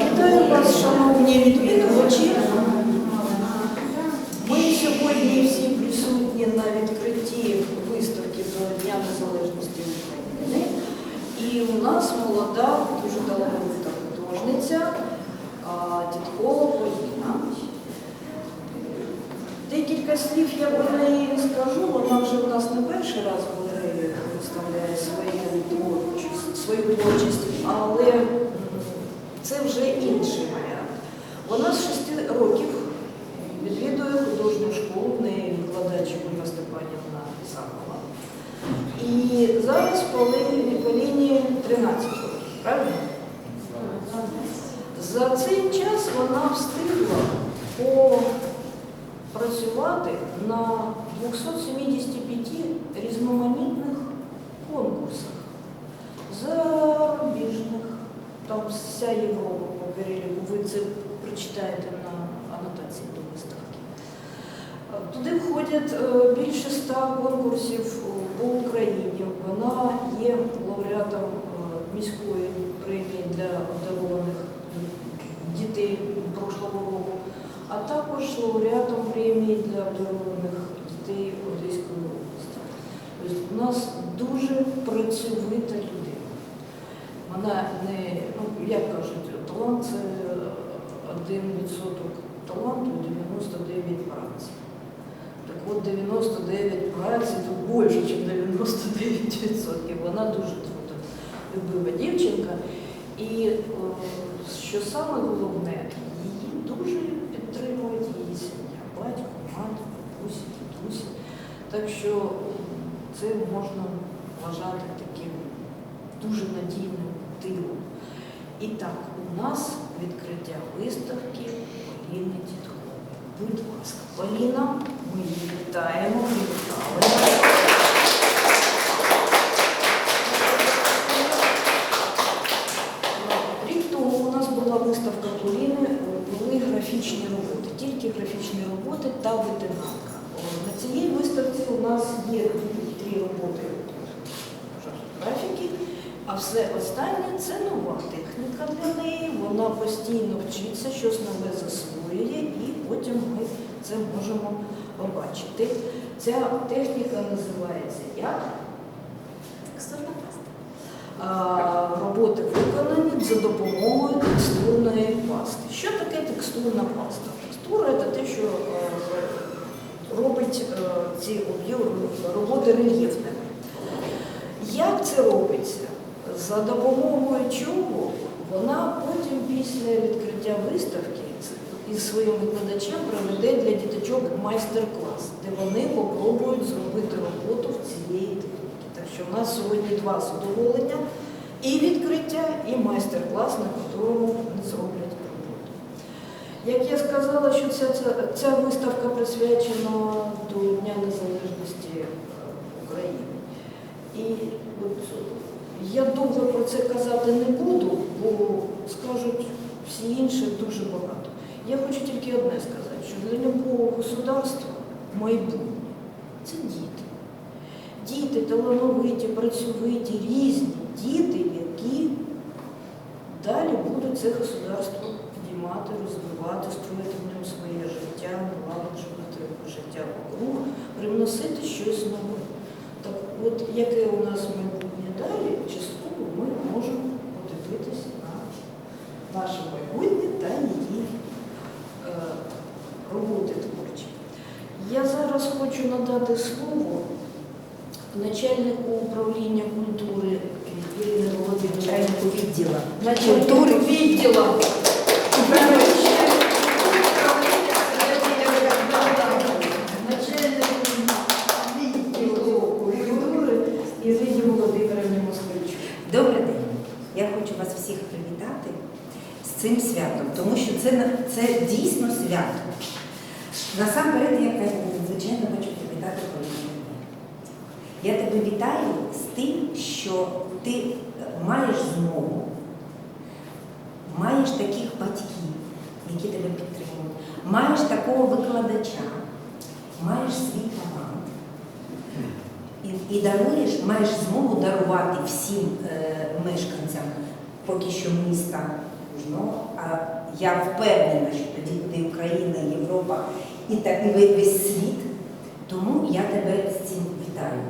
Вітаю вас, шановні відвідувачі. Ми сьогодні всі присутні на відкритті виставки до Дня Незалежності України. І у нас молода, дуже талановита художниця а, Дідкова Поліна. Декілька слів я про неї скажу, вона вже у нас не перший раз в галереї представляє свою творчість, свою творчість, але м, це вже інший варіант. Вона з шести років відвідує художню школу, в неї викладач Ольга Степанівна Сахова. І зараз Полині, Поліні 13 років, правильно? За цей час вона встигла попрацювати на 275 різноманітних конкурсах зарубіжних. Там вся Європа по переліку, ви це прочитаєте на анотації до виставки. Туди входять е, більше ста конкурсів по Україні. Вона є лауреатом е, міської премії для обдарованих дітей прошлого року, а також лауреатом премії для обдарованих дітей Одеської області. Тобто у нас дуже працьовита людина. Вона не, ну як кажуть, талант це один відсоток таланту, 99 праці. Так от 99 праці то більше, ніж 99%. Вона дуже трудно любива дівчинка. І що саме головне, її дуже підтримують її сім'я, батько, мати, бабусі, дідусі. Так що це можна вважати таким дуже надійним тилом. І так, у нас відкриття виставки Поліни Дідкової. Будь ласка, Поліна, ми її вітаємо, привітали. Рік тому у нас була виставка Поліни, були графічні роботи, тільки графічні роботи та ветенанка. На цій виставці у нас є три роботи а все останнє це нова техніка для неї. Вона постійно вчиться, щось нове засвоює, і потім ми це можемо побачити. Ця техніка називається як? Текстурна паста. Роботи виконані за допомогою текстурної пасти. Що таке текстурна паста? Текстура це те, що е, робить е, ці об'єм- роботи рельєфними. Як це робиться? За допомогою чого вона потім після відкриття виставки із своїм викладачем проведе для діточок майстер-клас, де вони попробують зробити роботу в цієї техніки. Так що в нас сьогодні два задоволення і відкриття, і майстер-клас, на якому вони зроблять роботу. Як я сказала, що ця, ця, ця виставка присвячена до Дня Незалежності е, України. І от, я довго про це казати не буду, бо скажуть всі інші дуже багато. Я хочу тільки одне сказати, що для любого государства майбутнє це діти. Діти талановиті, працьовиті, різні діти, які далі будуть це государство підіймати, розвивати, строїти в ньому своє життя, налагоджувати життя вокруг, привносити щось нове. Так от яке у нас майбутнє далі, частково ми можемо подивитися на наше майбутнє та її е, роботи творчі. Я зараз хочу надати слово начальнику управління культури Ірини Володимирівни. начальнику відділу. Начальнику відділу культури Ірині Володимирівні Москвичу. Добрий день. Я хочу вас всіх привітати з цим святом, тому що це, дійсно свято. Насамперед, я звичайно хочу привітати Поліну. Я тебе вітаю з тим, що ти маєш змогу, маєш таких батьків, які тебе підтримують, маєш такого викладача, маєш свій талант. І, і даруєш, маєш змогу дарувати всім е, мешканцям поки що міста а я впевнена, що тоді буде Україна, Європа і так і весь світ. Тому я тебе з цим вітаю.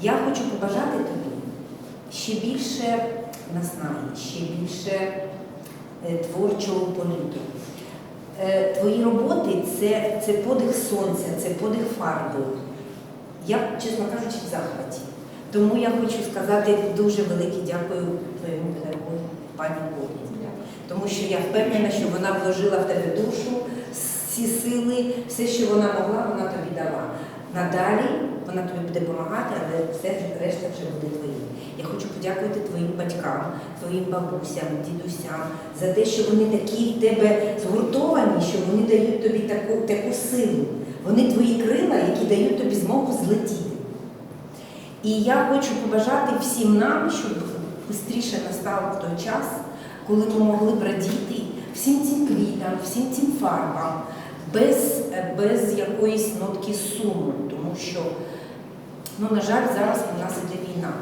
Я хочу побажати тобі ще більше наснаги, ще більше е, творчого політу. Е, Твої роботи це, це подих сонця, це подих фарби. Я, чесно кажучи, в захваті. Тому я хочу сказати дуже велике дякую твоєму педагогу, пані Олі. Тому що я впевнена, що вона вложила в тебе душу, всі сили, все, що вона могла, вона тобі дала. Надалі вона тобі буде допомагати, але все решта вже буде твоє. Я хочу подякувати твоїм батькам, твоїм бабусям, дідусям за те, що вони такі в тебе згуртовані, що вони дають тобі таку, таку силу. Вони твої крила, які дають тобі змогу злетіти. І я хочу побажати всім нам, щоб швидше настав той час, коли ми могли б радіти всім цим квітам, всім цим фарбам, без, без якоїсь нотки суму, тому що, ну, на жаль, зараз у нас іде війна.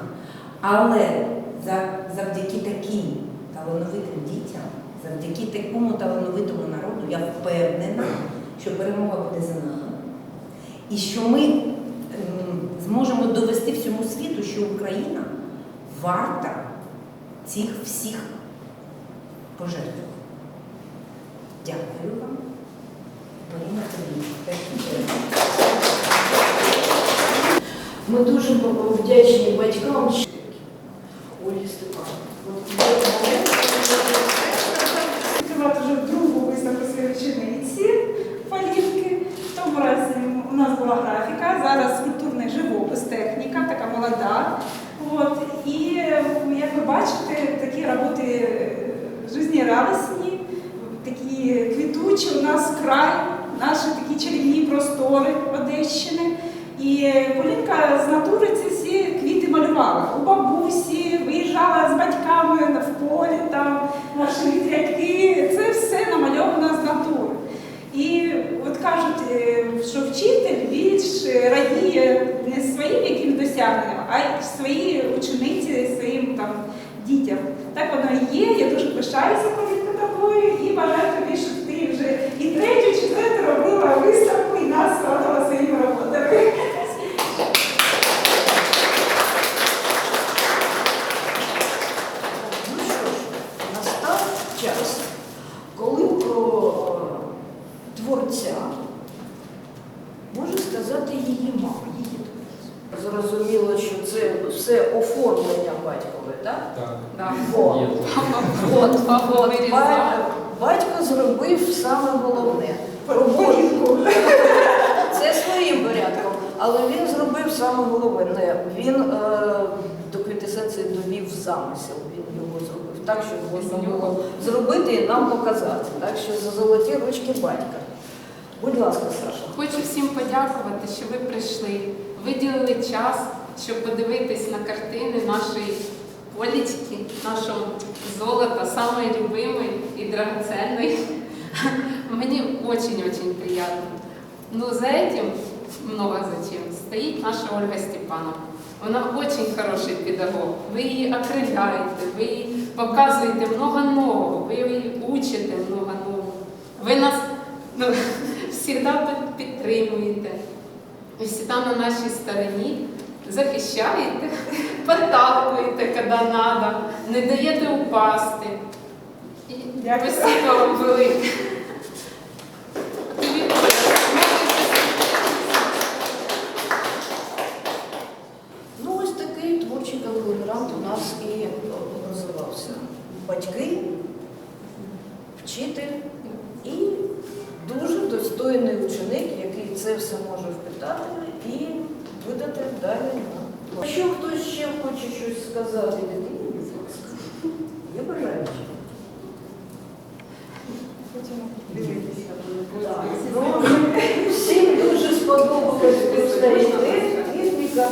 Але за, завдяки таким талановитим дітям, завдяки такому талановитому народу, я впевнена, що перемога буде за нами. І що ми ем, зможемо довести всьому світу, що Україна варта цих всіх пожертв. Дякую вам. Ми дуже вдячні батькам. Олі Степановні. От є момент, Відкривати вже другу виставку своєї учениці Полівки. В тому разі у нас була графіка, зараз скульптурний живопис, техніка, така молода. От. І е, як ви бачите, такі роботи е, жизнерадісні, такі квітучі. У нас край, наші такі чарівні простори Одещини. І е, Полінка з натури ці всі квіти малювала. У бабусі, виїжджала з батьками на- в полі, там наші вітряки. Це все намальовано з натури. І от кажуть, е, що вчитель більш радіє не своїм яким досягненням, а своїй учениці, своїм там дітям. Так воно і є. Я дуже пишаюся Полінка тобою і бажаю тобі, щоб ти вже і третю, четверту робила виставку і нас радила своїми роботами. Ну що ж, настав час, коли про е, творця може сказати її мама, її творця. Зрозуміло, що це все оформлення батькове, так? Так. От. Є. От, от, ба- батько зробив головне. Роботу. Це своїм порядком. Але він зробив саме головне. Він е, до квітесенції довів замисел. Він його зробив так, щоб можна було зробити і нам показати. Так що за золоті ручки батька. Будь ласка, Саша. Хочу всім подякувати, що ви прийшли, виділили час, щоб подивитись на картини нашої Олечки, нашого золота, самої любимої і драгоценної. Мені очень-очень приятно. Ну, за этим, много за чем, стоит наша Ольга Степановна. Вона очень хороший педагог. Ви її окриляєте, ви їй показуєте много нового, ви її учите много нового. Ви нас ну, завжди підтримуєте. Ви завжди на нашій стороні захищаєте, підталкуєте, коли треба, не даєте упасти. Дякую. Спасибо вам велике. Який це все може впитати і видати далі на. Якщо хтось ще хоче щось сказати дитині, будь ласка, є бажаючі. Ну, Всім дуже сподобалась техніка.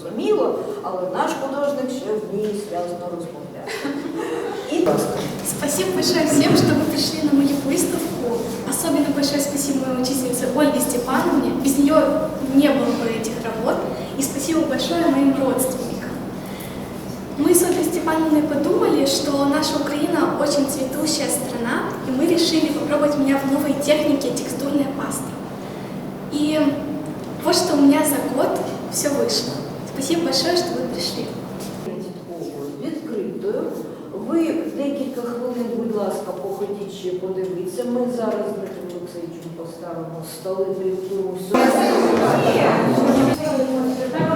Зрозуміло, але наш художник ще вміє зв'язано розмовляти. І. Спасибо большое всем, что вы пришли на мою выставку. Особенно большое спасибо моей учительнице Ольге Степановне. Без нее не было бы этих работ. И спасибо большое моим родственникам. Мы с Ольгой Степановной подумали, что наша Украина очень цветущая страна, и мы решили попробовать меня в новой технике текстурная паста. И вот что у меня за год все вышло. Спасибо большое, что вы пришли. Ласка, ще подивіться. Ми зараз Дмитром Олексійовичем поставимо столи, підготуємося. Також у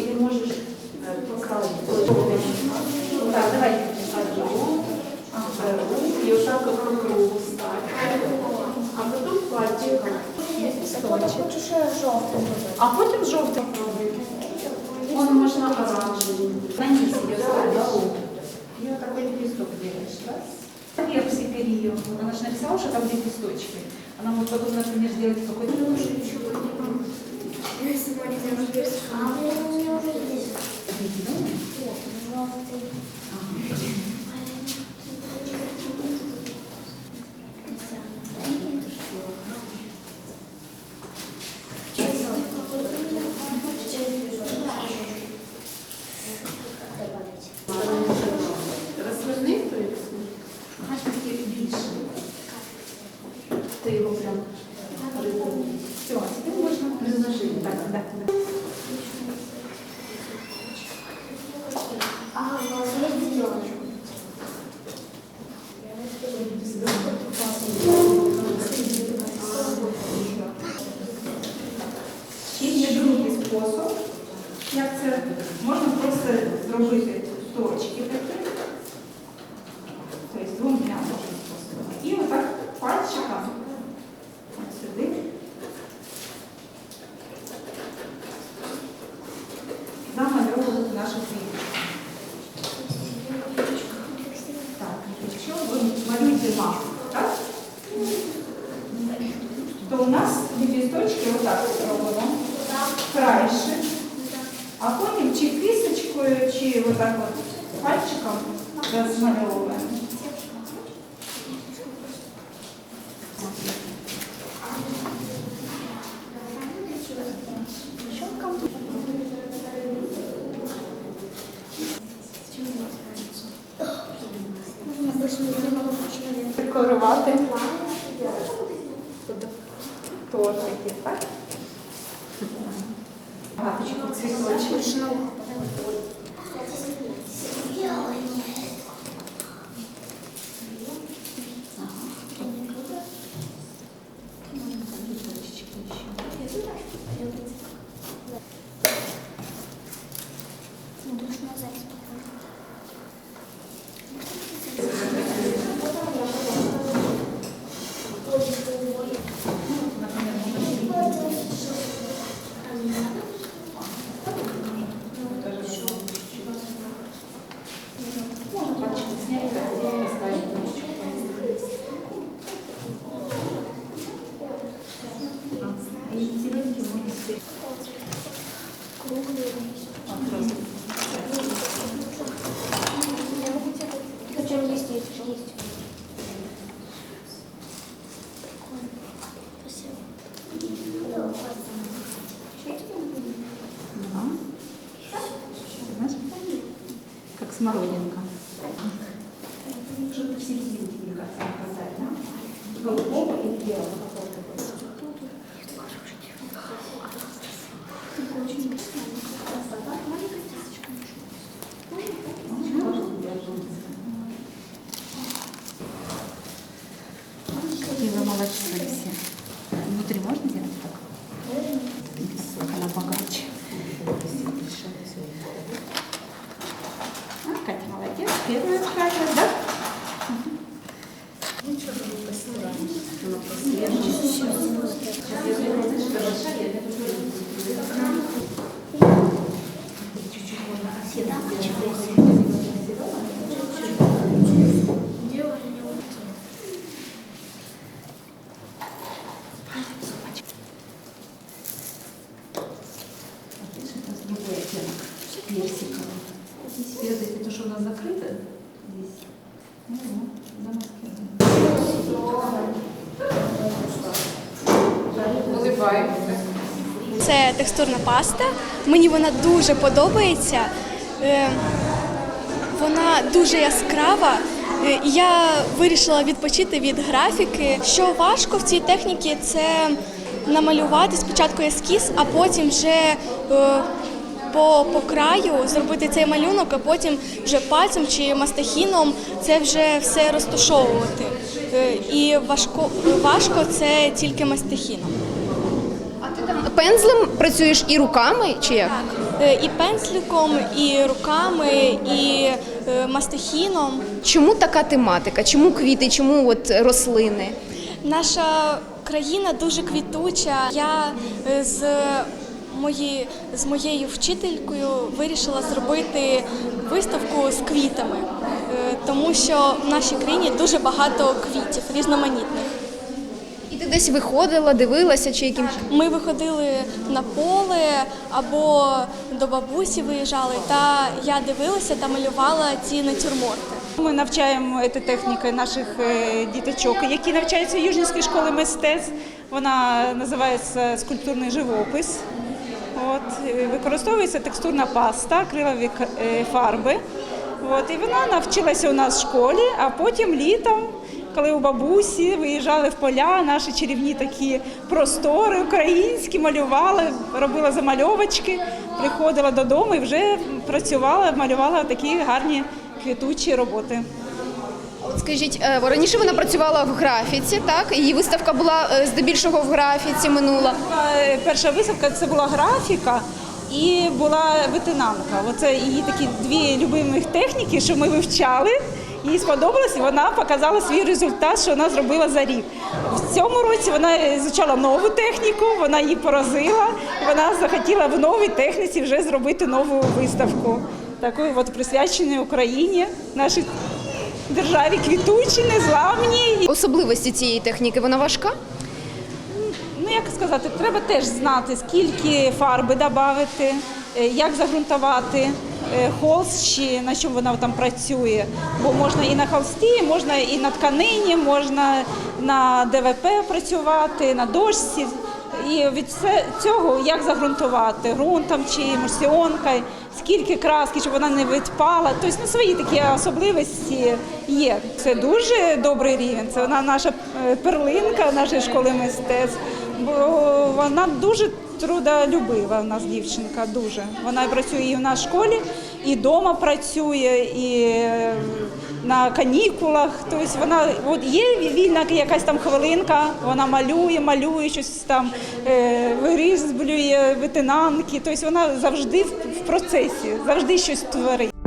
Или можешь э, по краю. Так, давай. Беру, беру, и вот так по кругу ставлю. А потом пальчиком. А потім жовтим пробуй. Он можна оранжевый. На низ ее ставишь. И вот такой лепесток делаешь. Раз. Вверх сиперию. Она же написала, что там лепесточки. Она может потом, например, сделать какой-то... другий як це можна просто зробити точки такі. Temmuz Expo. Смородинка. Чтобы посерединке, мне кажется, показать, да? Голубого и белого. Молодец. Первая справилась, да? Это Улибаємося. Це текстурна паста. Мені вона дуже подобається. Е, Вона дуже яскрава. Е, Я вирішила відпочити від графіки. Що важко в цій техніці, це намалювати спочатку ескіз, а потім вже е, по, по краю зробити цей малюнок, а потім вже пальцем чи мастихіном це вже все розташовувати. І важко, важко це тільки мастихіном. Пензлем працюєш і руками, чи як? Е, І пензликом, і руками, і е, мастихіном. Чому така тематика? Чому квіти, чому от рослини? Наша країна дуже квітуча. Я е, з, мої, з моєю вчителькою вирішила зробити виставку з квітами, тому що в нашій країні дуже багато квітів різноманітних. Десь виходила, дивилася, чи яким Ми виходили на поле або до бабусі виїжджали, та я дивилася та малювала ці натюрморти. Ми навчаємо цією технікою наших е, діточок, які навчаються в Южнівській школі мистецтв. Вона називається скульптурний живопис. От, використовується текстурна паста, акрилові е, фарби. От, і вона навчилася у нас в школі, а потім літом, коли у бабусі виїжджали в поля, наші чарівні такі простори українські, малювали, робила замальовочки, приходила додому і вже працювала, малювала такі гарні квітучі роботи. Скажіть, е, раніше вона працювала в графіці, так? Її виставка була е, здебільшого в графіці минула. Е, Перша виставка це була графіка і була витинанка. Оце її такі дві любимих техніки, що ми вивчали. Їй сподобалось, і вона показала свій результат, що вона зробила за рік. В цьому році вона звучала нову техніку, вона її поразила. Вона захотіла в новій техніці вже зробити нову виставку. Таку от присвячену Україні, нашій державі квітучій, незламній. Особливості цієї техніки вона важка. Ну, як сказати, треба теж знати, скільки фарби додати, як загрунтувати е, холст, чи на чому вона там працює. Бо можна і на холсті, можна і на тканині, можна на ДВП працювати, на дошці. І від цього як загрунтувати ґрунтом чи мурсіонкою, скільки краски, щоб вона не відпала. Тобто ну, свої такі особливості є. Це дуже добрий рівень. Це вона наша е, перлинка нашої школи мистецтв. Бо вона дуже трудолюбива. У нас дівчинка дуже. Вона працює і в нашій школі, і вдома працює, і е, на канікулах. Тобто вона от є вільна якась там хвилинка, вона малює, малює щось там, е, вирізблює витинанки. Тобто вона завжди в в процесі, завжди щось творить.